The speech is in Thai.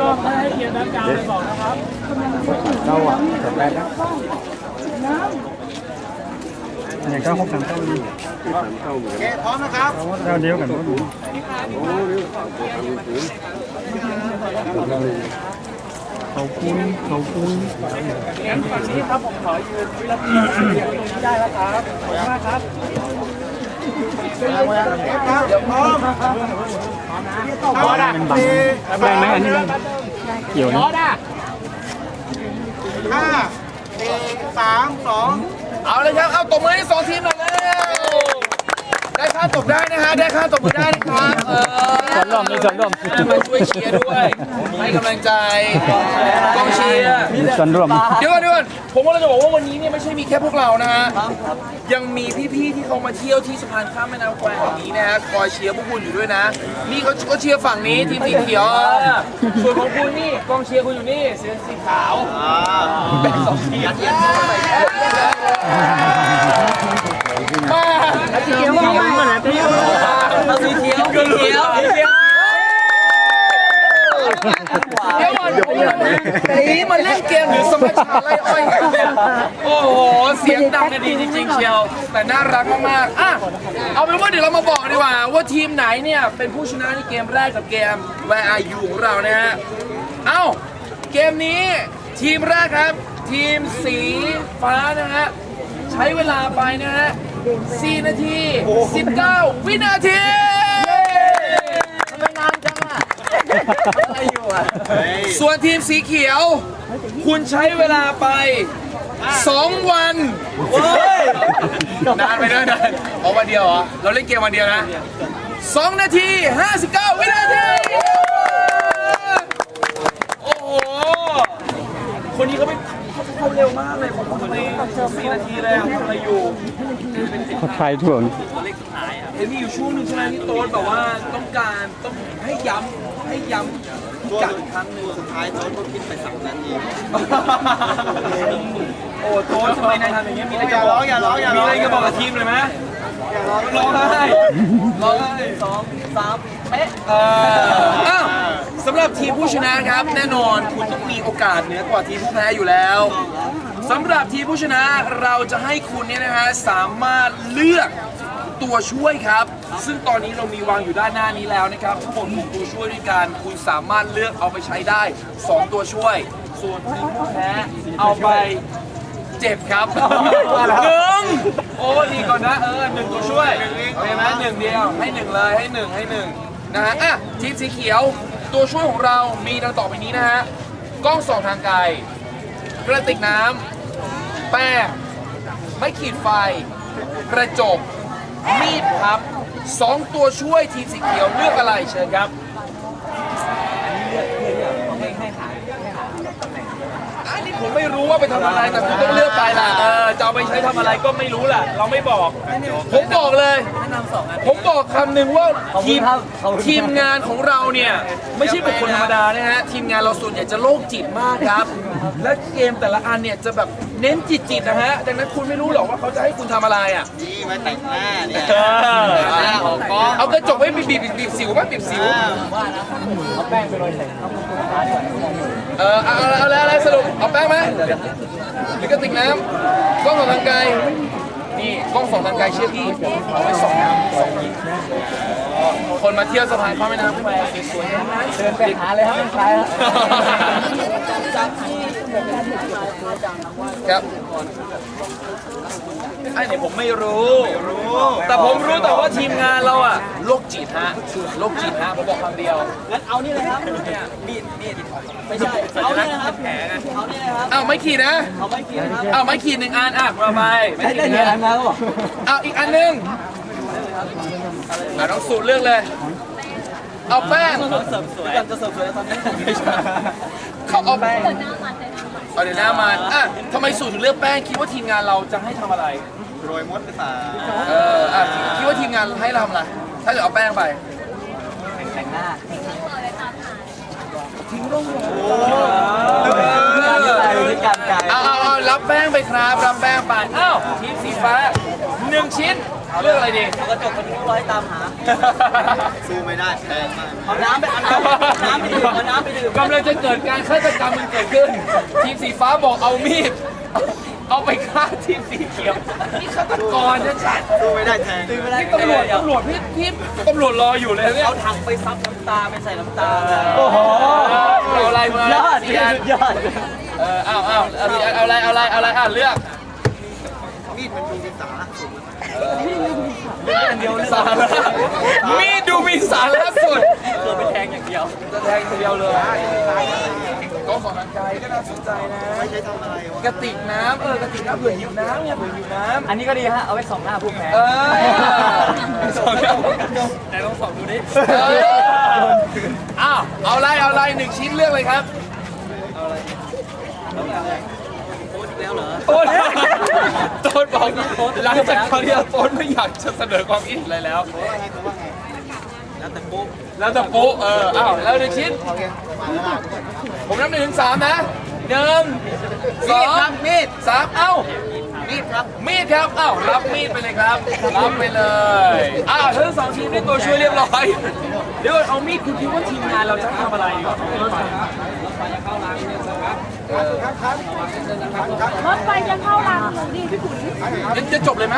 ก็ไม่ให้เกียรตินักการเลยบอกนะครับเราอะจบแล้วนะอย่างก็หกสามเท่านี้เอ๊ะพร้อมนะครับเท่าเดียวกันหมดเขาคุ้นเขาคุ้นงั้นฝั่งนี้ครับผมขอยืนวิลาทีเดียวตรงนี้ได้แล้วครับขอบคุณมากครับ ครับเดี๋ยวพร้อมบอสอะแบ่งไหมอันนี้เกี่ยวบนะอสอะห้าสี่สามสองเอาเลยครับ เอาตบมือให้สองทีมหน่อยเร็วได้ค่าตบได้นะฮะ ได้ค่าตบมือได้นะครับเออส่วนรวมมีส่วนรวมมาช่วยเชียร์ด้วย ให้กำลังใจกองเชียร์มี ส่วนรวม เดี๋ยวก่อนเดี๋ยวก่อนผมก็เลยจะบอกว่าวันนี้เนี่ยไม่ใช่มีแค่พวกเรานะฮะยังมีพี่ๆที่เขามาเที่ยวที่สะพานข้ามแม่น้ำแควแห่งนี้นะฮะคอยเชียร์พวกคุณอยู่ด้วยนะ นี่เขาก็เชียร์ฝั่งนี้ทีมสีเขียวเออส่วนของคุณนี่กองเชียร์คุณอยู่นี่เสื้อสีขาวแบ่งสองทีมมาสีเขียวมาสีเขียวสีเขียวสีเขียวเดี๋ยวก่อนผมนะ นี่มันเล่นเกมหรือสมัชชาไล่อ้อยกันเนี่ยโอ้โห เสียงดังกันดีจริงๆเชียว แต่น่ารักมากๆอะเอาเป็นว่าเดี๋ยวเรามาบอกดีกว่า ว่าทีมไหนเนี่ยเป็นผู้ชนะในเกมแรกกับเกม Where Are You ของเรานะฮะ เอ้า เกมนี้ทีมแรกครับ ทีมสีฟ้านะฮะ ใช้เวลาไปนะฮะ4นาที 19 วินาทีำไมนานจังอะอะไรอยู่อะ ส่วนทีมสีเขียว คุณใช้เวลาไป2วันนานไปด้วยนะเอาวันเดียวเหรอ เราเล่นเกมวันเดียวนะ2นาที59วินาที โอ้โห คนนี้เขาไม่เขาเขาเร็วมากเลยผมทำไมสี่นาทีเลยอะทำอะไรอยู่ เขาทายถ่วง เห็นมีอยู่ช่วงหนึ่งใช่ไหมที่โต๊ดแบบว่าต้องการต้องให้ย้ำ ให้ย้ำพิกัดอีกครั้งหนึ่งสุดท้ายโต๊ดก็คิดไปสามนาทีโอ้โต๊ดทำไมนายทำอย่างเงี้ยมีอะไรจะบอกอย่าร้องอย่าร้องมีอะไรจะบอกกับทีมเลยไหมร้องไห้ร้องไห้สองสามเป๊ะเอออ้าวสำหรับทีมผู้ชนะครับ แน่นอนคุณต้องมีโอกาสเหนือกว่าทีมผู้แพ้อยู่แล้วสำหรับทีมผู้ชนะเราจะให้คุณเนี่ยนะฮะสามารถเลือก ตัวช่วยครับ ซึ่งตอนนี้เรามีวางอยู่ด้านหน้านี้แล้วนะครับทั้งหมดหกตัวช่วยด้วยกันคุณสามารถเลือกเอาไปใช้ได้ 2 ตัวช่วย ส่วนทีมผู้แพ้เอาไปเจ็บครับหนึ่งโอ้ดีก่อนนะเออหนึ่งตัวช่วยโอเคไหมหนึ่งเดียวให้หนึ่งเลยให้หนึ่งให้หนึ่งนะฮะอะทีมสีเขียวตัวช่วยของเรามีดังต่อไปนี้นะฮะกล้องส่องทางไกลกระติกน้ำแป้งไม่ขีดไฟ กระจก มีดครับสองตัวช่วยทีมสีเขียวเลือกอะไรเชิญครับอันนี้ผมไม่รู้ว่าไปทำอะไรแต่คุณต้องเลือกไปล่ะเออจะเอาไปใช้ทำอะไรก็ไม่รู้แหละเราไม่บอก ผมบอกเลย ผมบอกคำหนึ่งว่าทีมทีมงานของเราเนี่ย ไม่ใช่บุคคลธรรมดานะฮะ ทีมงานเราส่วนใหญ่จะโรคจิตมากครับ และเกมแต่ละอันเนี่ยจะแบบเน้นจิตจิตๆนะฮะ ดังนั้นคุณไม่รู้หรอกว่าเขาจะให้คุณทำอะไรอะ นี่ไว้แต่งหน้าเนี่ยเออหน้าของกล้องเอากระจกไว้บีบบีบบีบสิวบ้างบีบสิว เออเอาเอาเอาแล้วอะไรสรุปเอาแป้งไหมหรือกระติกน้ำกล้องส่องทางไกล นี่กล้องส่องทางไกลเชื่อพี่เอาไว้ส่องน้ำส่องยิงคนมาเที่ยวสะพานข้ามแม่น้ำไปสวยๆทั้งนั้นเดินไปหาเลยครับเป็นใครครับ อ้เนี่ยผมไม่รู้ แต่ผมรู้แต่ว่าทีมงานเราอะโรคจิตฮะโรคจิตฮะผมบอกคำเดียวเอานี่เลยครับมีดมีดไม่ใช่ เอานี่นะครับแผลไงเอานี่เลยครับ อ้าวไม่ขีดนะ เอาไม่กินครับอ้าวไม่ขีดหนึ่งอันอะมาไปไม่ขีดหนึ่งอันมาก็บอกอ้าวอีกอันหนึงอะน้องสูตรเลือกเลย เอาแป้งเสริมสวยกันจะเสริมสวยตอนนี้เขาเอาแป้ง เอาเดี๋ยวหน้ามันอะทำไมสูตรถึงเลือกแป้ง คิดว่าทีมงานเราจะให้ทำอะไร โรยมดหรือเปล่าเอออะคิดว่าทีมงานให้เราทำอะไร ถ้าเกิดเอาแป้งไป แต่งหน้าใส่ด้วยกันไก่เอาเอาเอารับแป้งไปครับ รับแป้งไปอ้าวทีมสีฟ้าหนึ่งชิ้น เลือกอะไรดีกระจกเป็นร้อยตามหา สู้ไม่ได้แพงมากเอาน้ำไปเอาน้ำน้ำไปดื่มเอาน้ำไปดื่มกำลังจะเกิดการฆาตกรรมมันเกิดขึ้น ทีมสีฟ้าบอกเอามีด เอาไปฆ่าทีมสีเขียวนี่ฆาตกรจะชัดสู้ไม่ได้แทงนี่ตำรวจตำรวจพี่พี่ตำรวจรออยู่เลยเนี่ยเอาถังไปซับน้ำตาไปใส่น้ำตาโอ้โหเอาอะไรมายอดสีแดงยอดเออเอาเอาเอาสีแดงเอาอะไรเอาอะไรเอาอะไรอะเลือกมีดมันดูมีสาระสูงเดียว สาระมีดดูมีสาระสุดเกิดไปแทงอย่างเดียว จะแทงทีเดียวเลยก็ของทางไกลก็น่าสนใจนะไม่ใช่ทำอะไรวะกระติกน้ำเออกระติกน้ำเผื่อหิวน้ำเนี่ยเผื่อหิวน้ำอันนี้ก็ดีฮะ เอาไว้ส่องหน้าผู้แพ้เออสองอย่างแต่ต้องส่องดูดิเอออ้าวเอาอะไรเอาอะไรหนึ่งชิ้นเลือกเลยครับโค้ดแล้วเหรอโต้น โต้นบอกหลังจากคราวที่แล้วโต้นไม่อยากจะเสนอความคิดอะไรแล้วว่าไงเขาว่าไงแล้วแต่ปุ๊บแล้วแต่ปุ๊เอออ้าวแล้วหนึ่งชิ้นโอเคมาแล้วล่ะผมนับหนึ่งถึงสามนะหนึ่งสองมีดสามเอ้า มีดครับ มีดครับอ้าวรับมีดไปเลยครับ รับไปเลยอ้าวทั้งสองทีมได้ตัวช่วยเรียบร้อยเดี๋ยวก่อนเอามีดคุณคิดว่าทีมงานเราจะทำอะไรก่อน รถไฟจะเข้ารางหนูดีพี่ขุนจะจะจบเลยไหม